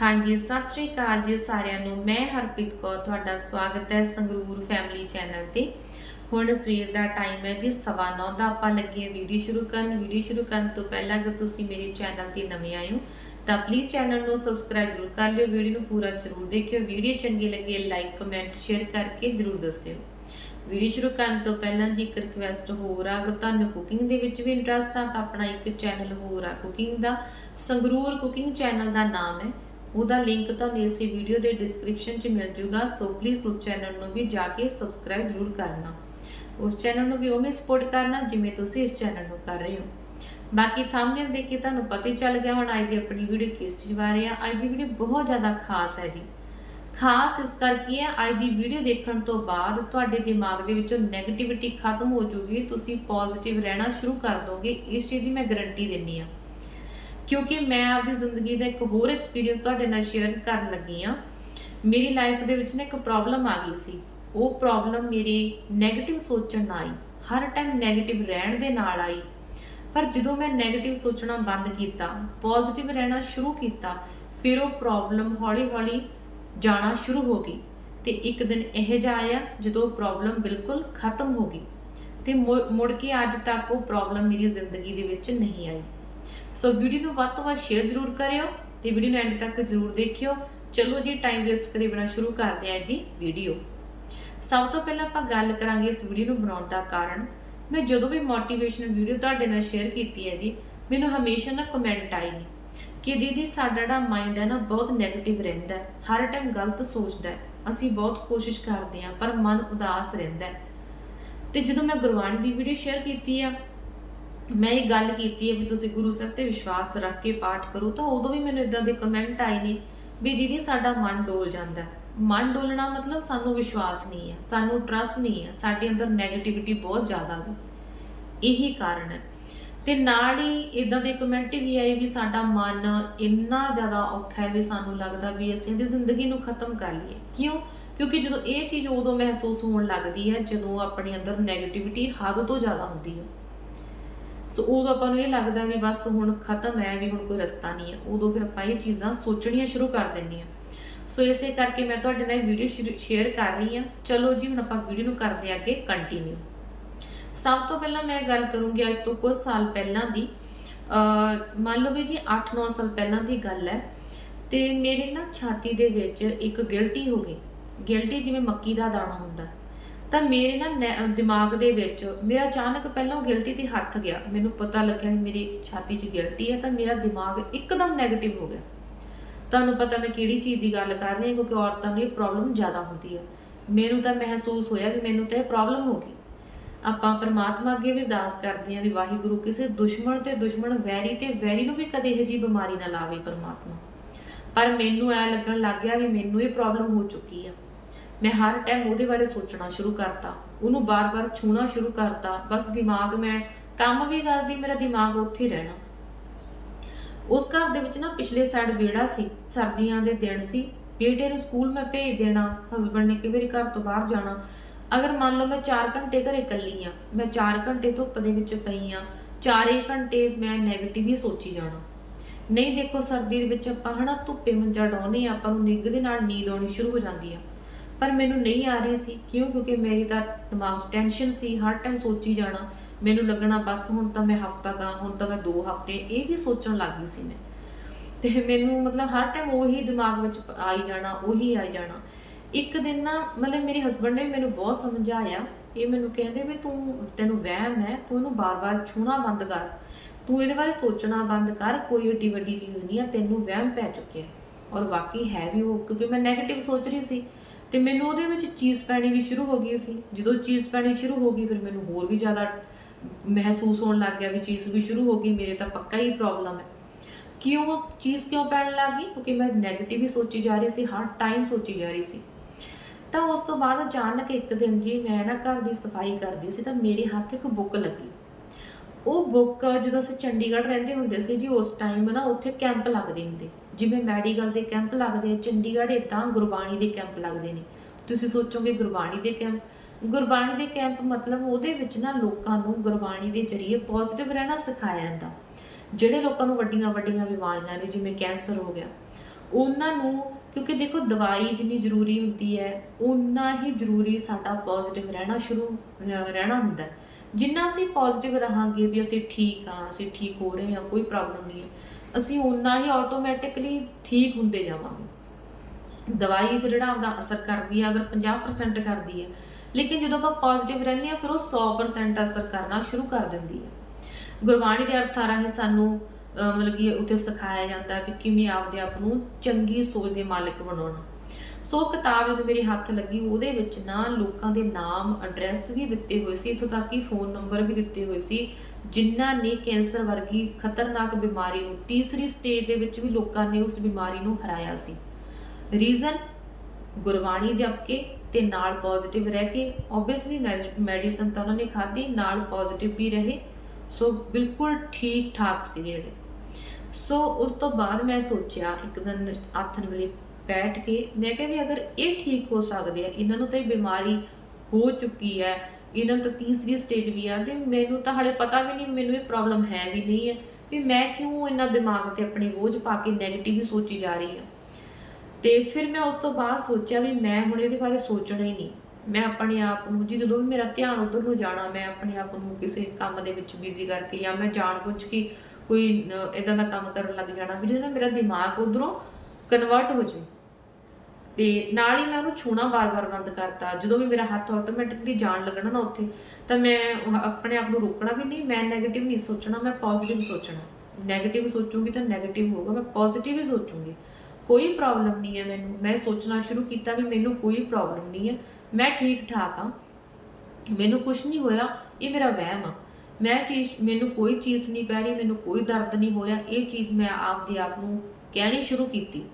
ਹਾਂਜੀ, ਸਤਿ ਸ੍ਰੀ ਅਕਾਲ ਜੀ ਸਾਰਿਆਂ ਨੂੰ। ਮੈਂ ਹਰਪ੍ਰੀਤ ਕੌਰ, ਤੁਹਾਡਾ ਸਵਾਗਤ ਹੈ ਸੰਗਰੂਰ ਫੈਮਿਲੀ ਚੈਨਲ ਤੇ। ਹੁਣ ਸਵੇਰ ਦਾ ਟਾਈਮ ਹੈ ਜੀ 9:30 ਦਾ ਆਪਾਂ ਲੱਗੇ ਹਾਂ ਵੀਡੀਓ ਸ਼ੁਰੂ ਕਰਨ। ਵੀਡੀਓ ਸ਼ੁਰੂ ਕਰਨ ਤੋਂ ਪਹਿਲਾਂ ਅਗਰ ਤੁਸੀਂ ਮੇਰੇ ਚੈਨਲ ਤੇ ਨਵੇਂ ਆਏ ਹੋ, ਤਾਂ ਪਲੀਜ਼ ਚੈਨਲ ਨੂੰ ਸਬਸਕ੍ਰਾਈਬ ਜ਼ਰੂਰ ਕਰ ਲਿਓ। ਵੀਡੀਓ ਨੂੰ ਪੂਰਾ ਜ਼ਰੂਰ ਦੇਖਿਓ। ਵੀਡੀਓ ਚੰਗੀ ਲੱਗੇ ਲਾਈਕ ਕਮੈਂਟ ਸ਼ੇਅਰ ਕਰਕੇ ਜ਼ਰੂਰ ਦੱਸਿਓ। ਵੀਡੀਓ ਸ਼ੁਰੂ ਕਰਨ ਤੋਂ ਪਹਿਲਾਂ ਜੀ ਇੱਕ ਰਿਕਵੈਸਟ ਹੋਰ ਆ। ਅਗਰ ਤੁਹਾਨੂੰ ਕੁਕਿੰਗ ਦੇ ਵਿੱਚ ਵੀ ਇੰਟਰਸਟ ਆ, ਤਾਂ ਆਪਣਾ ਇੱਕ ਚੈਨਲ ਹੋਰ ਆ ਕੁਕਿੰਗ ਦਾ। ਸੰਗਰੂਰ ਕੁਕਿੰਗ ਚੈਨਲ ਦਾ ਨਾਮ ਹੈ। ਉਹਦਾ ਲਿੰਕ ਤੁਹਾਨੂੰ ਇਸ ਵੀਡੀਓ ਦੇ ਡਿਸਕ੍ਰਿਪਸ਼ਨ 'ਚ ਮਿਲ ਜੂਗਾ ਸੋ ਪਲੀਜ਼ ਉਸ ਚੈਨਲ ਨੂੰ ਵੀ ਜਾ ਕੇ ਸਬਸਕ੍ਰਾਈਬ ਜ਼ਰੂਰ ਕਰਨਾ। ਉਸ ਚੈਨਲ ਨੂੰ ਵੀ ਉਵੇਂ ਸਪੋਰਟ ਕਰਨਾ ਜਿਵੇਂ ਤੁਸੀਂ ਇਸ ਚੈਨਲ ਨੂੰ ਕਰ ਰਹੇ ਹੋ। ਬਾਕੀ ਥੰਬਨੇਲ ਦੇਖ ਕੇ ਤੁਹਾਨੂੰ ਪਤਾ ਹੀ ਚੱਲ ਗਿਆ ਹੁਣ, ਅੱਜ ਦੀ ਆਪਣੀ ਵੀਡੀਓ ਕਿਸ ਚੀਜ਼ ਬਾਰੇ ਆ। ਅੱਜ ਦੀ ਵੀਡੀਓ ਬਹੁਤ ਜ਼ਿਆਦਾ ਖਾਸ ਹੈ ਜੀ। ਖਾਸ ਇਸ ਕਰਕੇ ਹੈ ਅੱਜ ਦੀ ਵੀਡੀਓ ਦੇਖਣ ਤੋਂ ਬਾਅਦ ਤੁਹਾਡੇ ਦਿਮਾਗ ਦੇ ਵਿੱਚੋਂ 네ਗੇਟਿਵਿਟੀ ਖਤਮ ਹੋ ਜੂਗੀ, ਤੁਸੀਂ ਪੋਜ਼ਿਟਿਵ ਰਹਿਣਾ ਸ਼ੁਰੂ ਕਰ ਦੋਗੇ। ਇਸ ਚੀਜ਼ ਦੀ ਮੈਂ ਗਾਰੰਟੀ ਦਿੰਨੀ ਆ। ਕਿਉਂਕਿ ਮੈਂ ਆਪਦੀ ਜ਼ਿੰਦਗੀ ਦਾ ਇੱਕ ਹੋਰ ਐਕਸਪੀਰੀਅੰਸ ਤੁਹਾਡੇ ਨਾਲ ਸ਼ੇਅਰ ਕਰਨ ਲੱਗੀ ਆ ਮੇਰੀ ਲਾਈਫ ਦੇ ਵਿੱਚ ਨਾ ਇੱਕ ਪ੍ਰੋਬਲਮ ਆ ਗਈ ਸੀ। ਉਹ ਪ੍ਰੋਬਲਮ ਮੇਰੀ ਨੈਗੇਟਿਵ ਸੋਚਣ ਨਾਲ ਆਈ। ਹਰ ਟਾਈਮ ਨੈਗੇਟਿਵ ਰਹਿਣ ਦੇ ਨਾਲ ਆਈ। ਪਰ ਜਦੋਂ ਮੈਂ ਨੈਗੇਟਿਵ ਸੋਚਣਾ ਬੰਦ ਕੀਤਾ ਪੋਜ਼ਿਟਿਵ ਰਹਿਣਾ ਸ਼ੁਰੂ ਕੀਤਾ, ਫਿਰ ਉਹ ਪ੍ਰੋਬਲਮ ਹੌਲੀ-ਹੌਲੀ ਜਾਣਾ ਸ਼ੁਰੂ ਹੋ ਗਈ ਤੇ ਇੱਕ ਦਿਨ ਇਹ ਜਾ ਆਇਆ ਜਦੋਂ ਉਹ ਪ੍ਰੋਬਲਮ ਬਿਲਕੁਲ ਖਤਮ ਹੋ ਗਈ ਤੇ ਮੁੜ ਕੇ ਅੱਜ ਤੱਕ ਉਹ ਪ੍ਰੋਬਲਮ ਮੇਰੀ ਜ਼ਿੰਦਗੀ ਦੇ ਵਿੱਚ ਨਹੀਂ ਆਈ। ਸੋ ਵੀਡੀਓ ਨੂੰ ਵੱਧ ਤੋਂ ਵੱਧ ਸ਼ੇਅਰ ਜ਼ਰੂਰ ਕਰਿਓ ਤੇ ਵੀਡੀਓ ਨੂੰ ਐਂਡ ਤੱਕ ਜ਼ਰੂਰ ਦੇਖਿਓ। ਚਲੋ ਜੀ ਟਾਈਮ ਵੇਸਟ ਕਰੇ ਬਿਨਾ ਸ਼ੁਰੂ ਕਰਦੇ ਹਾਂ ਇਹਦੀ ਵੀਡੀਓ ਸਭ ਤੋਂ ਪਹਿਲਾਂ ਆਪਾਂ ਗੱਲ ਕਰਾਂਗੇ ਇਸ ਵੀਡੀਓ ਨੂੰ ਬਣਾਉਣ ਦਾ ਕਾਰਨ। ਮੈਂ ਜਦੋਂ ਵੀ ਮੋਟੀਵੇਸ਼ਨਲ ਵੀਡੀਓ ਤੁਹਾਡੇ ਨਾਲ ਸ਼ੇਅਰ ਕੀਤੀ ਹੈ ਜੀ, ਮੈਨੂੰ ਹਮੇਸ਼ਾ ਨਾ ਕਮੈਂਟ ਆਏ ਨੇ ਕਿ ਦੀਦੀ ਸਾਡਾ ਜਿਹੜਾ ਮਾਈਂਡ ਹੈ ਨਾ ਬਹੁਤ 네ਗੇਟਿਵ ਰਹਿੰਦਾ ਹਰ ਟਾਈਮ ਗਲਤ ਸੋਚਦਾ ਅਸੀਂ ਬਹੁਤ ਕੋਸ਼ਿਸ਼ ਕਰਦੇ ਹਾਂ, ਪਰ ਮਨ ਉਦਾਸ ਰਹਿੰਦਾ ਹੈ। ਤੇ ਜਦੋਂ ਮੈਂ ਗੁਰਬਾਣੀ ਦੀ ਵੀਡੀਓ ਸ਼ੇਅਰ ਕੀਤੀ ਆ ਮੈਂ ਇਹ ਗੱਲ ਕੀਤੀ ਹੈ ਵੀ ਤੁਸੀਂ ਗੁਰੂ ਸਾਹਿਬ ਤੇ ਵਿਸ਼ਵਾਸ ਰੱਖ ਕੇ ਪਾਠ ਕਰੋ, ਤਾਂ ਉਦੋਂ ਵੀ ਮੈਨੂੰ ਇਦਾਂ ਦੇ ਕਮੈਂਟ ਆਏ ਨੇ ਵੀ ਦੀਦੀ ਸਾਡਾ ਮਨ ਡੋਲ ਜਾਂਦਾ ਹੈ। ਮਨ ਡੋਲਣਾ ਮਤਲਬ ਸਾਨੂੰ ਵਿਸ਼ਵਾਸ ਨਹੀਂ ਹੈ, ਸਾਨੂੰ ਟਰਸਟ ਨਹੀਂ ਹੈ, ਸਾਡੇ ਅੰਦਰ 네ਗੇਟਿਵਿਟੀ ਬਹੁਤ ਜ਼ਿਆਦਾ ਹੈ ਇਹੀ ਕਾਰਨ ਹੈ। ਤੇ ਨਾਲ ਹੀ ਇਦਾਂ ਦੇ ਕਮੈਂਟ ਵੀ ਆਏ ਵੀ ਸਾਡਾ ਮਨ ਇੰਨਾ ਜ਼ਿਆਦਾ ਔਖਾ ਹੈ ਵੀ ਸਾਨੂੰ ਲੱਗਦਾ ਵੀ ਅਸੀਂ ਇਹਦੀ ਜ਼ਿੰਦਗੀ ਨੂੰ ਖਤਮ ਕਰ ਲਈਏ। ਕਿਉਂ? ਕਿਉਂਕਿ ਜਦੋਂ ਇਹ ਚੀਜ਼ ਉਦੋਂ ਮਹਿਸੂਸ ਹੋਣ ਲੱਗਦੀ ਹੈ ਜਦੋਂ ਆਪਣੇ ਅੰਦਰ 네ਗੇਟਿਵਿਟੀ ਹੱਦ ਤੋਂ ਜ਼ਿਆਦਾ ਹੁੰਦੀ ਹੈ। ਸੋ ਉਦੋਂ ਆਪਾਂ ਨੂੰ ਇਹ ਲੱਗਦਾ ਵੀ ਬਸ ਹੁਣ ਖਤਮ ਹੈ, ਵੀ ਹੁਣ ਕੋਈ ਰਸਤਾ ਨਹੀਂ ਹੈ। ਉਦੋਂ ਫਿਰ ਆਪਾਂ ਇਹ ਚੀਜ਼ਾਂ ਸੋਚਣੀਆਂ ਸ਼ੁਰੂ ਕਰ ਦਿੰਦੇ ਆ ਸੋ ਇਸੇ ਕਰਕੇ ਮੈਂ ਤੁਹਾਡੇ ਨਾਲ ਵੀਡੀਓ ਸ਼ੇਅਰ ਕਰ ਰਹੀ ਹਾਂ। ਚਲੋ ਜੀ, ਹੁਣ ਆਪਾਂ ਵੀਡੀਓ ਨੂੰ ਕਰਦੇ ਅੱਗੇ ਕੰਟੀਨਿਊ ਸਭ ਤੋਂ ਪਹਿਲਾਂ ਮੈਂ ਗੱਲ ਕਰੂੰਗੀ ਅੱਜ ਤੋਂ ਕੁਝ ਸਾਲ ਪਹਿਲਾਂ ਦੀ। ਮੰਨ ਲਓ ਵੀ ਜੀ 8-9 ਸਾਲ ਪਹਿਲਾਂ ਦੀ ਗੱਲ ਹੈ। ਤੇ ਮੇਰੇ ਨਾ ਛਾਤੀ ਦੇ ਵਿੱਚ ਇੱਕ ਗਿਲਟੀ ਹੋ ਗਈ। ਗਿਲਟੀ ਜਿਵੇਂ ਮੱਕੀ ਦਾ ਦਾਣਾ ਹੁੰਦਾ। ਤਾਂ ਮੇਰੇ ਨਾ ਨੈ- ਦਿਮਾਗ ਦੇ ਵਿੱਚ ਮੇਰਾ ਅਚਾਨਕ ਪਹਿਲਾਂ ਉਹ ਗਿਲਟੀ ਤੇ ਹੱਥ ਗਿਆ। ਮੈਨੂੰ ਪਤਾ ਲੱਗਿਆ ਮੇਰੀ ਛਾਤੀ 'ਚ ਗਿਲਟੀ ਹੈ ਤਾਂ ਮੇਰਾ ਦਿਮਾਗ ਇੱਕਦਮ 네ਗੇਟਿਵ ਹੋ ਗਿਆ। ਤੁਹਾਨੂੰ ਪਤਾ ਮੈਂ ਕਿਹੜੀ ਚੀਜ਼ ਦੀ ਗੱਲ ਕਰ ਰਹੀ ਹਾਂ, ਕਿਉਂਕਿ ਔਰਤਾਂ ਨੂੰ ਇਹ ਪ੍ਰੋਬਲਮ ਜ਼ਿਆਦਾ ਹੁੰਦੀ ਹੈ। ਮੈਨੂੰ ਤਾਂ ਮਹਿਸੂਸ ਹੋਇਆ ਵੀ ਮੈਨੂੰ ਤਾਂ ਇਹ ਪ੍ਰੋਬਲਮ ਹੋ ਗਈ। ਆਪਾਂ ਪਰਮਾਤਮਾ ਅੱਗੇ ਵੀ ਅਰਦਾਸ ਕਰਦੇ ਹਾਂ ਵੀ ਵਾਹਿਗੁਰੂ ਕਿਸੇ ਦੁਸ਼ਮਣ ਤੇ ਦੁਸ਼ਮਣ ਵੈਰੀ ਤੇ ਵੈਰੀ ਨੂੰ ਵੀ ਕਦੇ ਇਹੋ ਜਿਹੀ ਬਿਮਾਰੀ ਨਾ ਲਾਵੇ ਪ੍ਰਮਾਤਮਾ। ਪਰ ਮੈਨੂੰ ਐ ਲੱਗਣ ਲੱਗ ਗਿਆ ਵੀ ਮੈਨੂੰ ਇਹ ਪ੍ਰੋਬਲਮ ਹੋ ਚੁੱਕੀ ਆ ਮੈਂ ਹਰ ਟਾਈਮ ਉਹਦੇ ਬਾਰੇ ਸੋਚਣਾ ਸ਼ੁਰੂ ਕਰਤਾ। ਉਹਨੂੰ ਬਾਰ-ਬਾਰ ਛੂਣਾ ਸ਼ੁਰੂ ਕਰਤਾ। ਬਸ ਦਿਮਾਗ ਮੈਂ, ਕੰਮ ਵੀ ਕਰਦੀ, ਮੇਰਾ ਦਿਮਾਗ ਉੱਥੇ ਰਹਿਣਾ। ਉਸ ਘਰ ਦੇ ਵਿੱਚ ਨਾ ਪਿਛਲੇ ਸਾਈਡ ਵਿਹੜਾ ਸੀ, ਸਰਦੀਆਂ ਦੇ ਦਿਨ ਸੀ। ਬੇਟੇ ਨੂੰ ਸਕੂਲ ਮੈਂ ਭੇਜ ਦੇਣਾ ਹਸਬੰਡ ਨੇ ਕਈ ਵਾਰੀ ਘਰ ਤੋਂ ਬਾਹਰ ਜਾਣਾ। ਅਗਰ ਮੰਨ ਲਓ ਮੈਂ 4 ਘੰਟੇ ਘਰੇ ਇਕੱਲੀ ਆ ਮੈਂ 4 ਘੰਟੇ ਧੁੱਪ ਦੇ ਵਿੱਚ ਪਈ ਆ 4 ਘੰਟੇ ਮੈਂ 네ਗੇਟਿਵ ਹੀ ਸੋਚੀ ਜਾਣਾ। ਨਹੀਂ ਦੇਖੋ ਸਰਦੀ ਦੇ ਵਿੱਚ ਆਪਾਂ ਹਨਾ ਧੁੱਪੇ ਮੰਜਾ ਡਾਉਨੇ ਆ ਆਪਾਂ ਨੂੰ ਨਿੱਘ ਦੇ ਨਾਲ ਨੀਂਦ ਆਉਣੀ ਸ਼ੁਰੂ ਹੋ ਜਾਂਦੀ ਆ। ਪਰ ਮੈਨੂੰ ਨਹੀਂ ਆ ਰਹੀ ਸੀ। ਕਿਉਂ? ਕਿਉਂਕਿ ਮੇਰੀ ਤਾਂ ਦਿਮਾਗ 'ਚ ਟੈਨਸ਼ਨ ਸੀ। ਹਰ ਟਾਈਮ ਸੋਚੀ ਜਾਣਾ। ਮੈਨੂੰ ਲੱਗਣਾ, ਬਸ ਹੁਣ ਤਾਂ ਮੈਂ ਹਫਤਾ ਗਾ, ਹੁਣ ਤਾਂ ਮੈਂ 2 ਹਫ਼ਤੇ ਇਹ ਵੀ ਸੋਚਣ ਲੱਗ ਗਈ ਸੀ ਮੈਂ। ਤੇ ਮੈਨੂੰ ਮਤਲਬ ਹਰ ਟਾਈਮ ਉਹੀ ਦਿਮਾਗ ਵਿੱਚ ਆਈ ਜਾਣਾ, ਉਹੀ ਆਈ ਜਾਣਾ। ਇੱਕ ਦਿਨ ਨਾ ਮਤਲਬ ਮੇਰੇ ਹਸਬੰਡ ਨੇ ਮੈਨੂੰ ਬਹੁਤ ਸਮਝਾਇਆ। ਇਹ ਮੈਨੂੰ ਕਹਿੰਦੇ ਵੀ ਤੂੰ, ਤੈਨੂੰ ਵਹਿਮ ਹੈ, ਤੂੰ ਇਹਨੂੰ ਬਾਰ-ਬਾਰ ਛੂਣਾ ਬੰਦ ਕਰ। ਤੂੰ ਇਹਦੇ ਬਾਰੇ ਸੋਚਣਾ ਬੰਦ ਕਰ। ਕੋਈ ਏਡੀ ਵੱਡੀ ਚੀਜ਼ ਨਹੀਂ ਆ। ਤੈਨੂੰ ਵਹਿਮ ਪੈ ਚੁੱਕਿਆ। ਔਰ ਵਾਕਈ ਹੈ ਵੀ ਉਹ, ਕਿਉਂਕਿ ਮੈਂ 네ਗੇਟਿਵ ਸੋਚ ਰਹੀ ਸੀ। ਤੇ ਮੈਨੂੰ ਉਹਦੇ ਵਿੱਚ ਚੀਜ਼ ਪੈਣੀ ਵੀ ਸ਼ੁਰੂ ਹੋ ਗਈ ਸੀ। ਜਦੋਂ ਚੀਜ਼ ਪੈਣੀ ਸ਼ੁਰੂ ਹੋ ਗਈ, ਫਿਰ ਮੈਨੂੰ ਹੋਰ ਵੀ ਜ਼ਿਆਦਾ ਮਹਿਸੂਸ ਹੋਣ ਲੱਗ ਗਿਆ ਵੀ ਚੀਜ਼ ਵੀ ਸ਼ੁਰੂ ਹੋ ਗਈ, ਮੇਰੇ ਤਾਂ ਪੱਕਾ ਹੀ ਪ੍ਰੋਬਲਮ ਹੈ। ਕਿਉਂ ਚੀਜ਼ ਕਿਉਂ ਪੈਣ ਲੱਗ ਗਈ? ਕਿਉਂਕਿ ਮੈਂ 네ਗੇਟਿਵ ਹੀ ਸੋਚੀ ਜਾ ਰਹੀ ਸੀ, ਹਰ ਟਾਈਮ ਸੋਚੀ ਜਾ ਰਹੀ ਸੀ। ਤਾਂ ਉਸ ਤੋਂ ਬਾਅਦ ਅਚਾਨਕ ਇੱਕ ਦਿਨ ਜੀ ਮੈਂ ਨਾ ਘਰ ਦੀ ਸਫ਼ਾਈ ਕਰਦੀ ਸੀ ਤਾਂ ਮੇਰੇ ਹੱਥ ਇੱਕ ਬੁੱਕ ਲੱਗੀ। ਉਹ ਬੁੱਕ ਜਦੋਂ ਅਸੀਂ ਚੰਡੀਗੜ੍ਹ ਰਹਿੰਦੇ ਹੁੰਦੇ ਸੀ ਜੀ, ਉਸ ਟਾਈਮ ਨਾ ਉੱਥੇ ਕੈਂਪ ਲੱਗਦੇ ਹੁੰਦੇ। ਜਿਵੇਂ ਮੈਡੀਕਲ ਦੇ ਕੈਂਪ ਲੱਗਦੇ ਆ, ਚੰਡੀਗੜ੍ਹ ਇਦਾਂ ਗੁਰਬਾਣੀ ਦੇ ਕੈਂਪ ਲੱਗਦੇ ਨੇ। ਤੁਸੀਂ ਸੋਚੋਗੇ ਗੁਰਬਾਣੀ ਦੇ ਕੈਂਪ? ਗੁਰਬਾਣੀ ਦੇ ਕੈਂਪ ਮਤਲਬ ਉਹਦੇ ਵਿੱਚ ਨਾ ਲੋਕਾਂ ਨੂੰ ਗੁਰਬਾਣੀ ਦੇ ਜ਼ਰੀਏ ਪੋਜ਼ਿਟਿਵ ਰਹਿਣਾ ਸਿਖਾਇਆ ਜਾਂਦਾ। ਜਿਹੜੇ ਲੋਕਾਂ ਨੂੰ ਵੱਡੀਆਂ ਵੱਡੀਆਂ ਬਿਮਾਰੀਆਂ ਨੇ, ਜਿਵੇਂ ਕੈਂਸਰ ਹੋ ਗਿਆ, ਉਹਨਾਂ ਨੂੰ ਕਿਉਂਕਿ ਦੇਖੋ ਦਵਾਈ ਜਿੰਨੀ ਜ਼ਰੂਰੀ ਹੁੰਦੀ ਹੈ ਉਨਾ ਹੀ ਜ਼ਰੂਰੀ ਸਾਡਾ ਪੋਜ਼ਿਟਿਵ ਰਹਿਣਾ ਸ਼ੁਰੂ ਰਹਿਣਾ ਹੁੰਦਾ ਜਿੰਨਾ ਅਸੀਂ ਪੋਜ਼ਿਟਿਵ ਰਹਾਂਗੇ ਵੀ ਅਸੀਂ ਠੀਕ ਹਾਂ, ਅਸੀਂ ਠੀਕ ਹੋ ਰਹੇ ਹਾਂ, ਕੋਈ ਪ੍ਰੋਬਲਮ ਨਹੀਂ ਹੈ। ਅਸੀਂ ਉਨਾ ਹੀ ਆਟੋਮੈਟਿਕਲੀ ਠੀਕ ਹੁੰਦੇ ਜਾਵਾਂਗੇ। ਦਵਾਈ ਫਿਰ ਜਿਹੜਾ ਆਪਦਾ ਅਸਰ ਕਰਦੀ ਹੈ ਅਗਰ 50% ਕਰਦੀ ਹੈ ਲੇਕਿਨ ਜਦੋਂ ਆਪਾਂ ਪੋਜ਼ਿਟਿਵ ਰਹਿੰਦੇ ਆ, ਫਿਰ ਉਹ 100% ਅਸਰ ਕਰਨਾ ਸ਼ੁਰੂ ਕਰ ਦਿੰਦੀ ਹੈ ਗੁਰਬਾਣੀ ਦੇ ਅਰਥਾਂ ਰਾਹੀਂ ਸਾਨੂੰ ਮਤਲਬ ਕਿ ਉੱਥੇ ਸਿਖਾਇਆ ਜਾਂਦਾ ਵੀ ਕਿਵੇਂ ਆਪਦੇ ਆਪ ਨੂੰ ਚੰਗੀ ਸੋਚ ਦੇ ਮਾਲਕ ਬਣਾਉਣਾ। ਸੋ ਕਿਤਾਬ ਜਦੋਂ ਮੇਰੇ ਹੱਥ ਲੱਗੀ, ਉਹਦੇ ਵਿੱਚ ਨਾ ਲੋਕਾਂ ਦੇ ਨਾਮ ਐਡਰੈਸ ਵੀ ਦਿੱਤੇ ਹੋਏ ਸੀ, ਇੱਥੋਂ ਤੱਕ ਕਿ ਫੋਨ ਨੰਬਰ ਵੀ ਦਿੱਤੇ ਹੋਏ ਸੀ ਜਿਨ੍ਹਾਂ ਨੇ ਕੈਂਸਰ ਵਰਗੀ ਖਤਰਨਾਕ ਬਿਮਾਰੀ ਨੂੰ ਤੀਸਰੀ ਸਟੇਜ ਦੇ ਵਿੱਚ ਵੀ ਲੋਕਾਂ ਨੇ ਉਸ ਬਿਮਾਰੀ ਨੂੰ ਹਰਾਇਆ ਸੀ। ਰੀਜ਼ਨ ਗੁਰਬਾਣੀ ਜਪ ਕੇ ਤੇ ਨਾਲ ਪੋਜ਼ਿਟਿਵ ਰਹਿ ਕੇ ਓਬਵੀਅਸਲੀ ਮੈਡੀਸਨ ਤਾਂ ਉਹਨਾਂ ਨੇ ਖਾਧੀ, ਨਾਲ ਪੋਜ਼ਿਟਿਵ ਵੀ ਰਹੇ। ਸੋ ਬਿਲਕੁਲ ਠੀਕ ਠਾਕ ਸੀ ਜਿਹੜੇ। ਸੋ ਉਸ ਤੋਂ ਬਾਅਦ ਮੈਂ ਸੋਚਿਆ, ਇੱਕ ਦਿਨ ਆਥਨ ਵੇਲੇ ਬੈਠ ਕੇ, ਮੈਂ ਕਿਹਾ ਵੀ ਅਗਰ ਇਹ ਠੀਕ ਹੋ ਸਕਦੇ ਆ ਇਹਨਾਂ ਨੂੰ ਤਾਂ ਇਹ ਬਿਮਾਰੀ ਹੋ ਚੁੱਕੀ ਹੈ ਇਹਨਾਂ ਤਾਂ ਤੀਸਰੀ ਸਟੇਜ ਵੀ ਆ, ਤੇ ਮੈਨੂੰ ਤਾਂ ਹਲੇ ਪਤਾ ਵੀ ਨਹੀਂ, ਮੈਨੂੰ ਇਹ ਪ੍ਰੋਬਲਮ ਹੈ ਵੀ ਨਹੀਂ ਹੈ ਵੀ ਮੈਂ ਕਿਉਂ ਇਹਨਾਂ ਦਿਮਾਗ ਤੇ ਆਪਣੀ ਬੋਝ ਪਾ ਕੇ 네ਗੇਟਿਵ ਹੀ ਸੋਚੀ ਜਾ ਰਹੀ ਹਾਂ। ਤੇ ਫਿਰ ਮੈਂ ਉਸ ਤੋਂ ਬਾਅਦ ਸੋਚਿਆ ਵੀ ਮੈਂ ਹੁਣ ਇਹਦੇ ਬਾਰੇ ਸੋਚਣਾ ਹੀ ਨਹੀਂ। ਮੈਂ ਆਪਣੇ ਆਪ ਨੂੰ ਜੀ, ਜਦੋਂ ਵੀ ਮੇਰਾ ਧਿਆਨ ਉਧਰ ਨੂੰ ਜਾਣਾ, ਮੈਂ ਆਪਣੇ ਆਪ ਨੂੰ ਕਿਸੇ ਕੰਮ ਦੇ ਵਿੱਚ ਬਿਜ਼ੀ ਕਰਕੇ ਜਾਂ ਮੈਂ ਜਾਣ ਬੁੱਝ ਕੇ ਕੋਈ ਇਦਾਂ ਦਾ ਕੰਮ ਕਰਨ ਲੱਗ ਜਾਣਾ, ਵੀ ਜਿਹਦੇ ਨਾਲ ਮੇਰਾ ਦਿਮਾਗ ਉਧਰੋਂ ਕਨਵਰਟ ਹੋ ਜਾਵੇ। ਤੇ ਨਾਲ ਹੀ ਮੈਂ ਉਹਨੂੰ ਛੂਣਾ ਬਾਰ-ਬਾਰ ਬੰਦ ਕਰਤਾ। ਜਦੋਂ ਵੀ ਮੇਰਾ ਹੱਥ ਆਟੋਮੈਟਿਕਲੀ ਜਾਣ ਲੱਗਣਾ ਨਾ ਉੱਥੇ, ਤਾਂ ਮੈਂ ਆਪਣੇ ਆਪ ਨੂੰ ਰੋਕਣਾ ਵੀ ਨਹੀਂ, ਮੈਂ ਨੈਗੇਟਿਵ ਨਹੀਂ ਸੋਚਣਾ, ਮੈਂ ਪੋਜ਼ਿਟਿਵ ਸੋਚਣਾ। ਨੈਗੇਟਿਵ ਸੋਚੂਗੀ ਤਾਂ ਨੈਗੇਟਿਵ ਹੋਊਗਾ, ਮੈਂ ਪੋਜ਼ਿਟਿਵ ਹੀ ਸੋਚੂਗੀ। ਕੋਈ ਪ੍ਰੋਬਲਮ ਨਹੀਂ ਹੈ ਮੈਨੂੰ। ਮੈਂ ਸੋਚਣਾ ਸ਼ੁਰੂ ਕੀਤਾ ਵੀ ਮੈਨੂੰ ਕੋਈ ਪ੍ਰੋਬਲਮ ਨਹੀਂ ਹੈ। ਮੈਂ ਠੀਕ ਠਾਕ ਹਾਂ। ਮੈਨੂੰ ਕੁਝ ਨਹੀਂ ਹੋਇਆ, ਇਹ ਮੇਰਾ ਵਹਿਮ ਆ। ਮੈਂ ਚੀਜ਼, ਮੈਨੂੰ ਕੋਈ ਚੀਜ਼ ਨਹੀਂ ਪੈ ਰਹੀ, ਮੈਨੂੰ ਕੋਈ ਦਰਦ ਨਹੀਂ ਹੋ ਰਿਹਾ। ਇਹ ਚੀਜ਼ ਮੈਂ ਆਪ ਦੇ ਆਪ ਨੂੰ ਕਹਿਣੀ ਸ਼ੁਰੂ ਕੀਤੀ।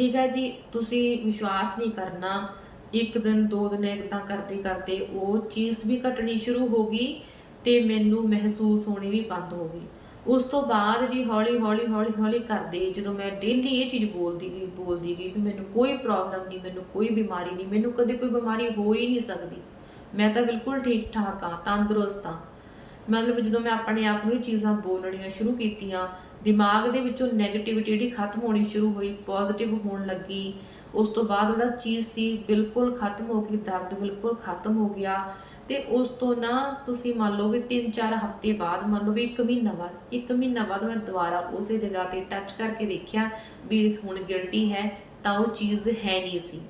ਠੀਕ ਹੈ ਜੀ, ਤੁਸੀਂ ਵਿਸ਼ਵਾਸ ਨਹੀਂ ਕਰਨਾ, ਇੱਕ ਦਿਨ, ਦੋ ਦਿਨ ਇਦਾਂ ਕਰਦੇ ਕਰਦੇ ਉਹ ਚੀਜ਼ ਵੀ ਘਟਣੀ ਸ਼ੁਰੂ ਹੋ ਗਈ ਤੇ ਮੈਨੂੰ ਮਹਿਸੂਸ ਹੋਣੀ ਵੀ ਬੰਦ ਹੋ ਗਈ। ਉਸ ਤੋਂ ਬਾਅਦ ਜੀ ਹੌਲੀ ਹੌਲੀ ਹੌਲੀ ਹੌਲੀ ਕਰਦੇ ਜਦੋਂ ਮੈਂ ਡੇਲੀ ਇਹ ਚੀਜ਼ ਬੋਲਦੀ ਗਈ ਬੋਲਦੀ ਗਈ ਵੀ ਮੈਨੂੰ ਕੋਈ ਪ੍ਰੋਬਲਮ ਨਹੀਂ, ਮੈਨੂੰ ਕੋਈ ਬਿਮਾਰੀ ਨਹੀਂ, ਮੈਨੂੰ ਕਦੇ ਕੋਈ ਬਿਮਾਰੀ ਹੋ ਹੀ ਨਹੀਂ ਸਕਦੀ। ਮੈਂ ਤਾਂ ਬਿਲਕੁਲ ਠੀਕ ਠਾਕ ਆ ਤੰਦਰੁਸਤ ਆ ਮਤਲਬ ਜਦੋਂ ਮੈਂ ਆਪਣੇ ਆਪ ਨੂੰ ਇਹ ਚੀਜ਼ਾਂ ਬੋਲਣੀਆਂ ਸ਼ੁਰੂ ਕੀਤੀਆਂ ਦਿਮਾਗ ਦੇ ਵਿੱਚੋਂ 네ਗੇਟਿਵਿਟੀ ਜਿਹੜੀ ਖਤਮ ਹੋਣੀ ਸ਼ੁਰੂ ਹੋਈ ਪੋਜ਼ਿਟਿਵ ਹੋਣ ਲੱਗੀ। ਉਸ ਤੋਂ ਬਾਅਦ ਜਿਹੜਾ ਚੀਜ਼ ਸੀ, ਬਿਲਕੁਲ ਖਤਮ ਹੋ ਗਈ, ਦਰਦ ਬਿਲਕੁਲ ਖਤਮ ਹੋ ਗਿਆ। ਤੇ ਉਸ ਤੋਂ ਨਾ ਤੁਸੀਂ ਮੰਨ ਲਓ ਵੀ 3-4 ਹਫ਼ਤੇ ਬਾਅਦ, ਮੰਨ ਲਓ ਵੀ 1 ਮਹੀਨਾ ਬਾਅਦ 1 ਮਹੀਨਾ ਬਾਅਦ ਮੈਂ ਦੁਬਾਰਾ ਉਸੇ ਜਗ੍ਹਾ ਤੇ ਟੱਚ ਕਰਕੇ ਦੇਖਿਆ ਵੀ ਹੁਣ ਗਿਲਟੀ ਹੈ, ਤਾਂ ਉਹ ਚੀਜ਼ ਹੈ ਨਹੀਂ ਸੀ।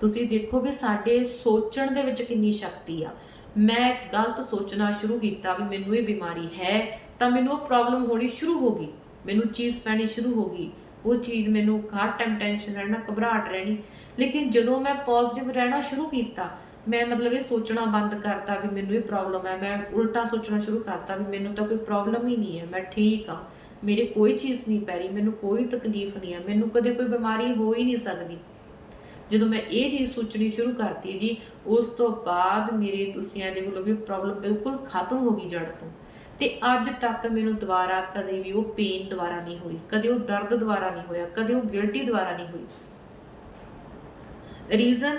ਤੁਸੀਂ ਦੇਖੋ ਵੀ ਸਾਡੇ ਸੋਚਣ ਦੇ ਵਿੱਚ ਕਿੰਨੀ ਸ਼ਕਤੀ ਆ। ਮੈਂ ਗਲਤ ਸੋਚਣਾ ਸ਼ੁਰੂ ਕੀਤਾ ਵੀ ਮੈਨੂੰ ਇਹ ਬਿਮਾਰੀ ਹੈ ਤਾਂ ਮੈਨੂੰ ਉਹ ਪ੍ਰੋਬਲਮ ਹੋਣੀ ਸ਼ੁਰੂ ਹੋ ਗਈ। ਮੈਨੂੰ ਚੀਜ਼ ਪੈਣੀ ਸ਼ੁਰੂ ਹੋ ਗਈ। ਉਹ ਚੀਜ਼ ਮੈਨੂੰ ਹਰ ਟਾਈਮ ਟੈਨਸ਼ਨ ਰਹਿਣਾ, ਘਬਰਾਹਟ ਰਹਿਣੀ। ਲੇਕਿਨ ਜਦੋਂ ਮੈਂ ਪੋਜ਼ਿਟਿਵ ਰਹਿਣਾ ਸ਼ੁਰੂ ਕੀਤਾ, ਮੈਂ ਮਤਲਬ ਇਹ ਸੋਚਣਾ ਬੰਦ ਕਰਤਾ ਵੀ ਮੈਨੂੰ ਇਹ ਪ੍ਰੋਬਲਮ ਹੈ। ਮੈਂ ਉਲਟਾ ਸੋਚਣਾ ਸ਼ੁਰੂ ਕਰਤਾ ਵੀ ਮੈਨੂੰ ਤਾਂ ਕੋਈ ਪ੍ਰੋਬਲਮ ਹੀ ਨਹੀਂ ਹੈ। ਮੈਂ ਠੀਕ ਹਾਂ। ਮੇਰੇ ਕੋਈ ਚੀਜ਼ ਨਹੀਂ ਪੈ ਰਹੀ। ਮੈਨੂੰ ਕੋਈ ਤਕਲੀਫ ਨਹੀਂ ਹੈ। ਮੈਨੂੰ ਕਦੇ ਕੋਈ ਬਿਮਾਰੀ ਹੋ ਹੀ ਨਹੀਂ ਸਕਦੀ। ਜਦੋਂ ਮੈਂ ਇਹ ਚੀਜ਼ ਸੋਚਣੀ ਸ਼ੁਰੂ ਕਰਤੀ ਜੀ, ਉਸ ਤੋਂ ਬਾਅਦ ਮੇਰੇ ਤੁਸੀਂ ਇਹ ਦੇਖ ਲਓ ਵੀ ਪ੍ਰੋਬਲਮ ਬਿਲਕੁਲ ਖਤਮ ਹੋ ਗਈ ਜੜ ਤੋਂ। ਤੇ ਅੱਜ ਤੱਕ ਮੈਨੂੰ ਦੁਬਾਰਾ ਕਦੇ ਵੀ ਉਹ ਪੇਨ ਦੁਬਾਰਾ ਨਹੀਂ ਹੋਈ, ਕਦੇ ਉਹ ਦਰਦ ਦੁਬਾਰਾ ਨਹੀਂ ਹੋਇਆ, ਕਦੇ ਉਹ ਗਿਲਟੀ ਦੁਬਾਰਾ ਨਹੀਂ ਹੋਈ। ਰੀਜ਼ਨ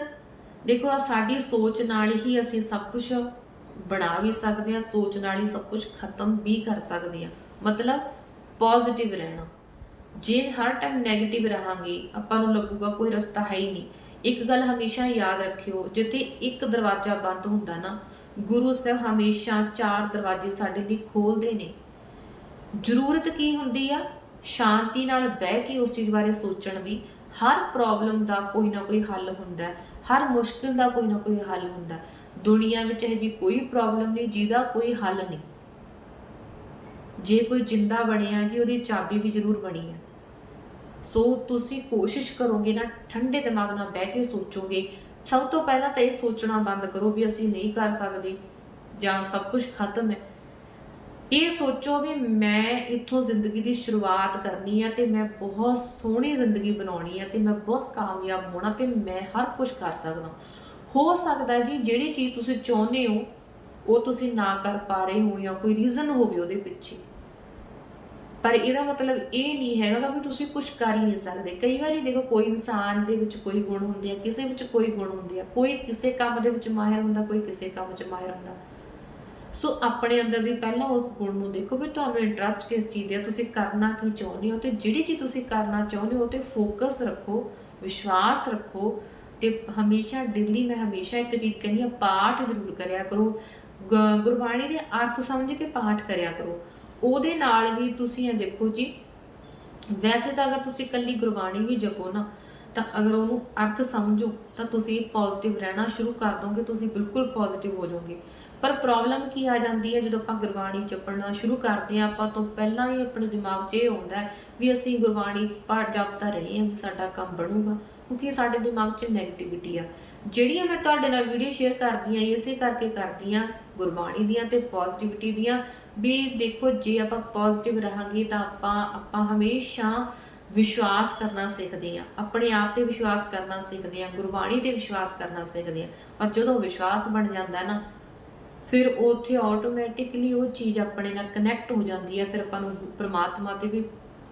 ਦੇਖੋ ਆ ਸਾਡੀ ਸੋਚ ਨਾਲ ਹੀ ਅਸੀਂ ਸਭ ਕੁਝ ਬਣਾ ਵੀ ਸਕਦੇ ਹਾਂ, ਸੋਚ ਨਾਲ ਹੀ ਸਭ ਕੁਝ ਖਤਮ ਵੀ ਕਰ ਸਕਦੇ ਹਾਂ। ਮਤਲਬ ਪੋਜ਼ਿਟਿਵ ਰਹਿਣਾ। ਜੇ ਹਰ ਟਾਈਮ 네ਗੇਟਿਵ ਰਹਾਂਗੇ, ਆਪਾਂ ਨੂੰ ਲੱਗੂਗਾ ਕੋਈ ਰਸਤਾ ਹੈ ਹੀ ਨਹੀਂ। ਇੱਕ ਗੱਲ ਹਮੇਸ਼ਾ ਯਾਦ ਰੱਖਿਓ, ਜਿੱਥੇ ਇੱਕ ਦਰਵਾਜ਼ਾ ਬੰਦ ਹੁੰਦਾ ਨਾ ਗੁਰੂ ਸਾਹਿਬ ਹਮੇਸ਼ਾ ਚਾਰ ਦਰਵਾਜ਼ੇ ਸਾਡੇ ਲਈ ਖੋਲਦੇ ਨੇ। ਜ਼ਰੂਰਤ ਕੀ ਹੁੰਦੀ ਆ? ਸ਼ਾਂਤੀ ਨਾਲ ਬਹਿ ਕੇ ਉਸ ਚੀਜ਼ ਬਾਰੇ ਸੋਚਣ ਦੀ। ਹਰ ਪ੍ਰੋਬਲਮ ਦਾ ਕੋਈ ਨਾ ਕੋਈ ਹੱਲ ਹੁੰਦਾ ਹਰ ਮੁਸ਼ਕਿਲ ਦਾ ਕੋਈ ਨਾ ਕੋਈ ਹੱਲ ਹੁੰਦਾ ਹੈ। ਦੁਨੀਆ ਵਿੱਚ ਇਹ ਜੀ ਕੋਈ ਪ੍ਰੋਬਲਮ ਨਹੀਂ ਜਿਹਦਾ ਕੋਈ ਹੱਲ ਨਹੀਂ। ਜੇ ਕੋਈ ਜਿੰਦਾ ਬਣਿਆ ਜੀ, ਉਹਦੀ ਚਾਬੀ ਵੀ ਜ਼ਰੂਰ ਬਣੀ ਹੈ। ਸੋ ਤੁਸੀਂ ਕੋਸ਼ਿਸ਼ ਕਰੋਗੇ ਨਾ, ਠੰਡੇ ਦਿਮਾਗ ਨਾਲ ਬਹਿ ਕੇ ਸੋਚੋਗੇ ਸਭ ਤੋਂ ਪਹਿਲਾਂ ਤਾਂ ਇਹ ਸੋਚਣਾ ਬੰਦ ਕਰੋ ਵੀ ਅਸੀਂ ਨਹੀਂ ਕਰ ਸਕਦੇ ਜਾਂ ਸਭ ਕੁਝ ਖਤਮ ਹੈ। ਇਹ ਸੋਚੋ ਵੀ ਮੈਂ ਇੱਥੋਂ ਜ਼ਿੰਦਗੀ ਦੀ ਸ਼ੁਰੂਆਤ ਕਰਨੀ ਹੈ ਤੇ ਮੈਂ ਬਹੁਤ ਸੋਹਣੀ ਜ਼ਿੰਦਗੀ ਬਣਾਉਣੀ ਹੈ ਤੇ ਮੈਂ ਬਹੁਤ ਕਾਮਯਾਬ ਹੋਣਾ ਤੇ ਮੈਂ ਹਰ ਕੁਝ ਕਰ ਸਕਦਾ। ਹੋ ਸਕਦਾ ਜੀ ਜਿਹੜੀ ਚੀਜ਼ ਤੁਸੀਂ ਚਾਹੁੰਦੇ ਹੋ, ਉਹ ਤੁਸੀਂ ਨਾ ਕਰ ਪਾ ਰਹੇ ਹੋ ਜਾਂ ਕੋਈ ਰੀਜ਼ਨ ਹੋਵੇ ਉਹਦੇ ਪਿੱਛੇ। ਪਰ ਇਹਦਾ ਮਤਲਬ ਇਹ ਨਹੀਂ ਹੈਗਾ ਕਿ ਤੁਸੀਂ ਕੁਝ ਕਰ ਹੀ ਨਹੀਂ ਸਕਦੇ। ਕਈ ਵਾਰੀ ਦੇਖੋ ਕੋਈ ਇਨਸਾਨ ਦੇ ਵਿੱਚ ਕੋਈ ਗੁਣ ਹੁੰਦੇ ਆ, ਕਿਸੇ ਵਿੱਚ ਕੋਈ ਗੁਣ ਹੁੰਦੇ ਆ। ਕੋਈ ਕਿਸੇ ਕੰਮ ਦੇ ਵਿੱਚ ਮਾਹਿਰ ਹੁੰਦਾ, ਕੋਈ ਕਿਸੇ ਕੰਮ 'ਚ ਮਾਹਿਰ ਹੁੰਦਾ। ਸੋ ਆਪਣੇ ਅੰਦਰ ਦੀ ਪਹਿਲਾਂ ਉਸ ਗੁਣ ਨੂੰ ਦੇਖੋ ਵੀ ਤੁਹਾਨੂੰ ਇੰਟਰਸਟ ਕਿਸ ਚੀਜ਼ ਦੇ ਤੁਸੀਂ ਕਰਨਾ ਕੀ ਚਾਹੁੰਦੇ ਹੋ ਤੇ ਜਿਹੜੀ ਚੀਜ਼ ਤੁਸੀਂ ਕਰਨਾ ਚਾਹੁੰਦੇ ਹੋ ਤੇ ਫੋਕਸ ਰੱਖੋ, ਵਿਸ਼ਵਾਸ ਰੱਖੋ ਤੇ ਹਮੇਸ਼ਾ ਡੇਲੀ ਮੈਂ ਹਮੇਸ਼ਾ ਇੱਕ ਚੀਜ਼ ਕਹਿੰਦੀ ਆ ਪਾਠ ਜ਼ਰੂਰ ਕਰਿਆ ਕਰੋ। ਗੁਰਬਾਣੀ ਦੇ ਅਰਥ ਸਮਝ ਕੇ ਪਾਠ ਕਰਿਆ ਕਰੋ। ਉਹਦੇ ਨਾਲ ਵੀ ਤੁਸੀਂ ਇਹ ਦੇਖੋ ਜੀ, ਵੈਸੇ ਤਾਂ ਅਗਰ ਤੁਸੀਂ ਇਕੱਲੀ ਗੁਰਬਾਣੀ ਵੀ ਜਪੋ ਨਾ, ਤਾਂ ਅਗਰ ਉਹਨੂੰ ਅਰਥ ਸਮਝੋ, ਤਾਂ ਤੁਸੀਂ ਪੋਜ਼ਿਟਿਵ ਰਹਿਣਾ ਸ਼ੁਰੂ ਕਰ ਦੋਗੇ, ਤੁਸੀਂ ਬਿਲਕੁਲ ਪੋਜ਼ਿਟਿਵ ਹੋ ਜਾਓਗੇ। ਪਰ ਪ੍ਰੋਬਲਮ ਕੀ ਆ ਜਾਂਦੀ ਹੈ, ਜਦੋਂ ਆਪਾਂ ਗੁਰਬਾਣੀ ਜਪਣਾ ਸ਼ੁਰੂ ਕਰਦੇ ਹਾਂ, ਆਪਾਂ ਤੋਂ ਪਹਿਲਾਂ ਹੀ ਆਪਣੇ ਦਿਮਾਗ 'ਚ ਇਹ ਹੁੰਦਾ ਵੀ ਅਸੀਂ ਗੁਰਬਾਣੀ ਪੜ੍ਹ ਜਪਤਾ ਰਹੇ ਹਾਂ ਵੀ ਸਾਡਾ ਕੰਮ ਬਣੂਗਾ। ਕਿਉਂਕਿ ਸਾਡੇ ਦਿਮਾਗ 'ਚ ਨੈਗੇਟਿਵਿਟੀ ਆ। ਜਿਹੜੀਆਂ ਮੈਂ ਤੁਹਾਡੇ ਨਾਲ ਵੀਡੀਓ ਸ਼ੇਅਰ ਕਰਦੀ ਆ, ਇਸੇ ਕਰਕੇ ਕਰਦੀ ਆ, ਗੁਰਬਾਣੀ ਦੀਆਂ ਤੇ ਪੋਜ਼ਿਟਿਵਿਟੀ ਦੀਆਂ। ਵੀ ਦੇਖੋ, ਜੇ ਆਪਾਂ ਪੋਜ਼ਿਟਿਵ ਰਹਾਂਗੇ ਤਾਂ ਆਪਾਂ ਆਪਾਂ ਹਮੇਸ਼ਾ ਵਿਸ਼ਵਾਸ ਕਰਨਾ ਸਿੱਖਦੇ ਆ। ਆਪਣੇ ਆਪ ਤੇ ਵਿਸ਼ਵਾਸ ਕਰਨਾ ਸਿੱਖਦੇ ਆ, ਗੁਰਬਾਣੀ ਤੇ ਵਿਸ਼ਵਾਸ ਕਰਨਾ ਸਿੱਖਦੇ ਆ। ਔਰ ਜਦੋਂ ਵਿਸ਼ਵਾਸ ਬਣ ਜਾਂਦਾ ਨਾ, ਫਿਰ ਉੱਥੇ ਆਟੋਮੈਟਿਕਲੀ ਉਹ ਚੀਜ਼ ਆਪਣੇ ਨਾਲ ਕਨੈਕਟ ਹੋ ਜਾਂਦੀ ਹੈ ਫਿਰ ਆਪਾਂ ਨੂੰ ਪ੍ਰਮਾਤਮਾ ਤੇ ਵੀ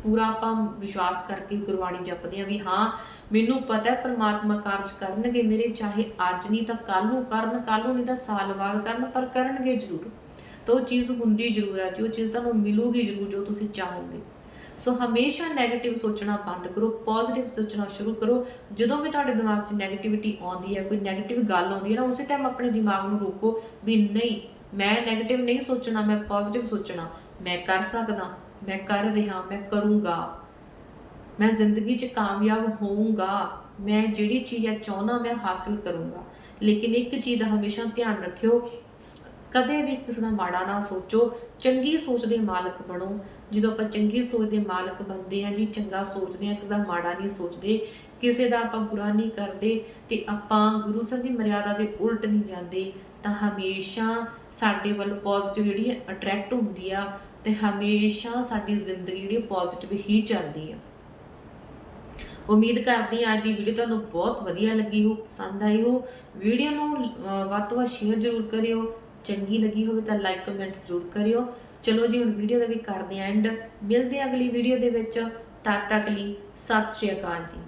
ਪੂਰਾ ਆਪਾਂ ਵਿਸ਼ਵਾਸ ਕਰਕੇ ਗੁਰਬਾਣੀ ਜਪਦੇ ਆ ਵੀ ਹਾਂ, ਮੈਨੂੰ ਪਤਾ ਹੈ ਪਰਮਾਤਮਾ ਕਾਰਜ ਕਰਨਗੇ ਮੇਰੇ, ਚਾਹੇ ਅੱਜ ਨਹੀਂ ਤਾਂ ਕੱਲ ਨੂੰ ਕਰਨ ਕੱਲ ਨੂੰ ਨਹੀਂ ਤਾਂ ਸਾਲ ਬਾਅਦ ਕਰਨ, ਪਰ ਕਰਨਗੇ ਜ਼ਰੂਰ। ਤਾਂ ਉਹ ਚੀਜ਼ ਹੁੰਦੀ ਜ਼ਰੂਰ ਹੈ ਜੋ ਚੀਜ਼ ਤੁਹਾਨੂੰ ਮਿਲੂਗੀ ਜ਼ਰੂਰ ਜੋ ਤੁਸੀਂ ਚਾਹੋਗੇ। ਸੋ ਹਮੇਸ਼ਾ 네ਗੇਟਿਵ ਸੋਚਣਾ ਬੰਦ ਕਰੋ ਪੋਜ਼ਿਟਿਵ ਸੋਚਣਾ ਸ਼ੁਰੂ ਕਰੋ। ਜਦੋਂ ਵੀ ਤੁਹਾਡੇ ਦਿਮਾਗ 'ਚ 네ਗੇਟਿਵਿਟੀ ਆਉਂਦੀ ਹੈ, ਕੋਈ 네ਗੇਟਿਵ ਗੱਲ ਆਉਂਦੀ ਹੈ ਨਾ, ਉਸੇ ਟਾਈਮ ਆਪਣੇ ਦਿਮਾਗ ਨੂੰ ਰੋਕੋ ਵੀ ਨਹੀਂ, ਮੈਂ 네ਗੇਟਿਵ ਨਹੀਂ ਸੋਚਣਾ, ਮੈਂ ਪੋਜ਼ਿਟਿਵ ਸੋਚਣਾ, ਮੈਂ ਕਰ ਸਕਦਾ। ਮੈਂ ਕਰ ਰਿਹਾ, ਮੈਂ ਕਰੂੰਗਾ। ਮੈਂ ਜ਼ਿੰਦਗੀ 'ਚ ਕਾਮਯਾਬ ਹੋਊਂਗਾ। ਮੈਂ ਜਿਹੜੀ ਚੀਜ਼ ਆ ਚਾਹੁੰਦਾ, ਮੈਂ ਹਾਸਿਲ ਕਰੂੰਗਾ। ਲੇਕਿਨ ਇੱਕ ਚੀਜ਼ ਦਾ ਹਮੇਸ਼ਾ ਧਿਆਨ ਰੱਖਿਓ ਕਦੇ ਵੀ ਕਿਸੇ ਦਾ ਮਾੜਾ ਨਾ ਸੋਚੋ। ਚੰਗੀ ਸੋਚ ਦੇ ਮਾਲਕ ਬਣੋ। ਜਦੋਂ ਆਪਾਂ ਚੰਗੀ ਸੋਚ ਦੇ ਮਾਲਕ ਬਣਦੇ ਆ ਜੀ, ਚੰਗਾ ਸੋਚਦੇ ਆ ਕਿਸੇ ਦਾ ਮਾੜਾ ਨਹੀਂ ਸੋਚਦੇ, ਕਿਸੇ ਦਾ ਆਪਾਂ ਬੁਰਾ ਨਹੀਂ ਕਰਦੇ ਤੇ ਆਪਾਂ ਗੁਰੂ ਸਾਹਿਬ ਦੀ ਮਰਿਆਦਾ ਦੇ ਉਲਟ ਨਹੀਂ ਜਾਂਦੇ, ਤਾਂ ਹਮੇਸ਼ਾ ਸਾਡੇ ਵੱਲ ਪੋਜ਼ਿਟਿਵ ਜਿਹੜੀ ਅਟਰੈਕਟ ਹੁੰਦੀ ਆ। ਤੇ ਹਮੇਸ਼ਾ ਸਾਡੀ ਜ਼ਿੰਦਗੀ ਜਿਹੜੀ ਪੋਜ਼ਿਟਿਵ ਹੀ ਚੱਲਦੀ ਆ। ਉਮੀਦ ਕਰਦੀ ਹਾਂ ਅੱਜ ਦੀ ਵੀਡੀਓ ਤੁਹਾਨੂੰ ਬਹੁਤ ਵਧੀਆ ਲੱਗੀ ਹੋ ਪਸੰਦ ਆਈ ਹੋ ਵੀਡੀਓ ਨੂੰ ਵੱਧ ਤੋਂ ਵੱਧ ਸ਼ੇਅਰ ਜ਼ਰੂਰ ਕਰਿਓ। ਚੰਗੀ ਲੱਗੀ ਹੋਵੇ ਤਾਂ ਲਾਈਕ ਕਮੈਂਟ ਜ਼ਰੂਰ ਕਰਿਓ। ਚਲੋ ਜੀ, ਹੁਣ ਵੀਡੀਓ ਦਾ ਵੀ ਕਰਦੇ ਆਂ ਐਂਡ ਮਿਲਦੇ ਹਾਂ ਅਗਲੀ ਵੀਡੀਓ ਦੇ ਵਿੱਚ। ਤਦ ਤੱਕ ਲਈ ਸਤਿ ਸ਼੍ਰੀ ਅਕਾਲ ਜੀ।